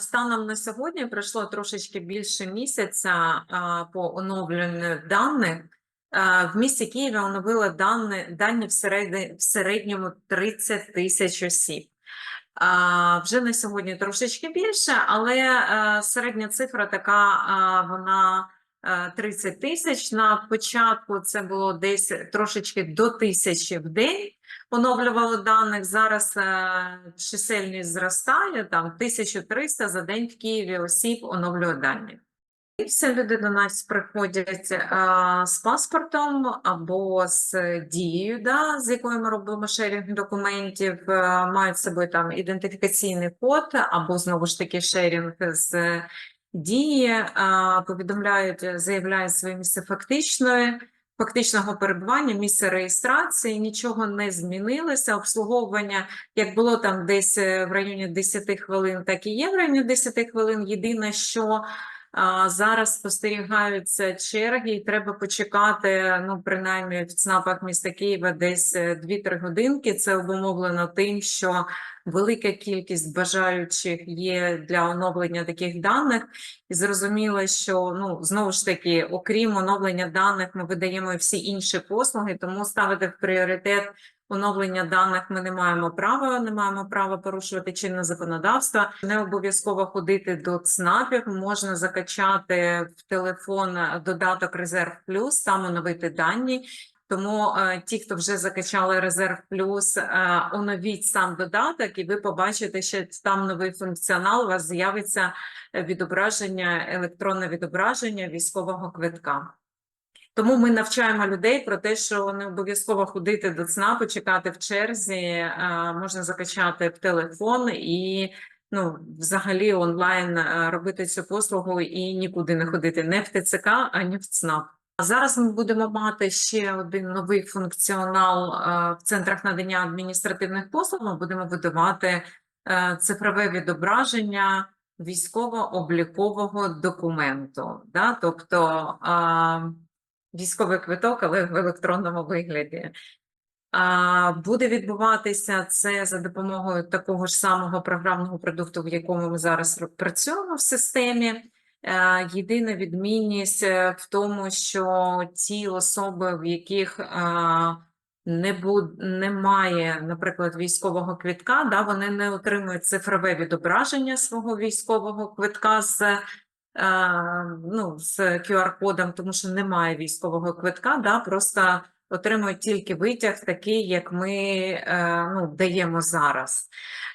Станом на сьогодні пройшло трошечки більше місяця по оновленню даних. В місті Києві оновили дані, дані в, середньому 30 тисяч осіб. Вже на сьогодні трошечки більше, але е, середня цифра така, вона е, 30 тисяч. На початку це було десь трошечки до тисячі в день оновлювали даних. Зараз е, чисельність зростає, там 1300 за день в Києві осіб оновлює дані. І всі люди до нас приходять е, з паспортом або з дією, да, з якою ми робимо шерінг документів, е, мають з собою там ідентифікаційний код, або знову ж таки шерінг з дії, е, повідомляють, заявляють своє місце фактичної фактичного перебування, місце реєстрації, нічого не змінилося. Обслуговування, як було там десь е, в районі 10 хвилин, так і є в районі 10 хвилин. Єдине, що зараз спостерігаються черги, і треба почекати, ну, принаймні в ЦНАПах міста Києва десь е, 2-3 годинки. Це обумовлено тим, що велика кількість бажаючих є для оновлення таких даних. І зрозуміло, що ну знову ж таки, окрім оновлення даних, ми видаємо всі інші послуги, тому ставити в пріоритет оновлення даних ми не маємо права, не маємо права порушувати чинне законодавство. Не обов'язково ходити до ЦНАПів, можна закачати в телефон додаток Резерв Плюс, там оновити дані. Тому е, ті, хто вже закачали Резерв Плюс, е, оновіть сам додаток, і ви побачите, що там новий функціонал. У вас з'явиться відображення, електронне відображення військового квитка. Тому ми навчаємо людей про те, що не обов'язково ходити до ЦНАПу, чекати в черзі, е, можна закачати в телефон і ну, взагалі онлайн е, робити цю послугу і нікуди не ходити не в ТЦК, ані в ЦНАП. А зараз ми будемо мати ще один новий функціонал е, в центрах надання адміністративних послуг. Ми будемо видавати цифрове відображення військово-облікового документу. Да? Тобто військовий квиток, але в електронному вигляді. А, Буде відбуватися це за допомогою такого ж самого програмного продукту, в якому ми зараз працюємо в системі. Е, Єдина відмінність е, в тому, що ті особи, в яких е, не буд, немає, наприклад, військового квитка, да, вони не отримують цифрове відображення свого військового квитка з, ну, з QR-кодом, тому що немає військового квитка, да, просто отримують тільки витяг, такий, як ми е, ну, даємо зараз.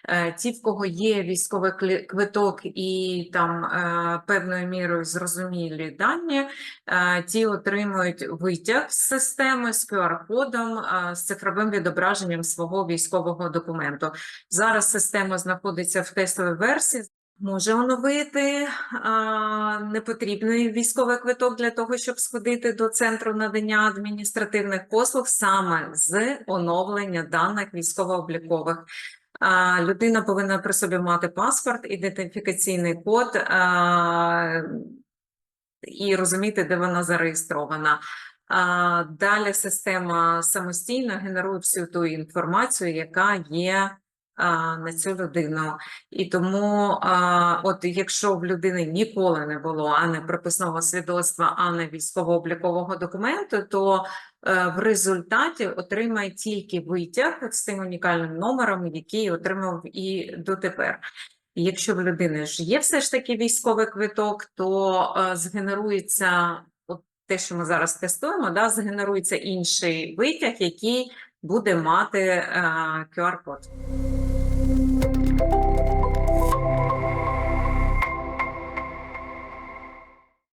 Е, Ті, в кого є військовий квиток і там е, певною мірою зрозумілі дані, ті отримують витяг з системи з QR-кодом, з цифровим відображенням свого військового документу. Зараз система знаходиться в тестовій версії. Може оновити а, непотрібний військовий квиток для того, щоб сходити до центру надання адміністративних послуг саме з оновлення даних військово-облікових. Людина повинна при собі мати паспорт, ідентифікаційний код а, і розуміти, де вона зареєстрована. А, далі система самостійно генерує всю ту інформацію, яка є на цю людину. І тому, от якщо в людини ніколи не було ані прописного свідоцтва, ані військово-облікового документу, то е, в результаті отримає тільки витяг з тим унікальним номером, який отримав і дотепер. Якщо в людини ж є все ж таки військовий квиток, то е, згенерується от те, що ми зараз тестуємо, да, згенерується інший витяг, який буде мати е, QR-код.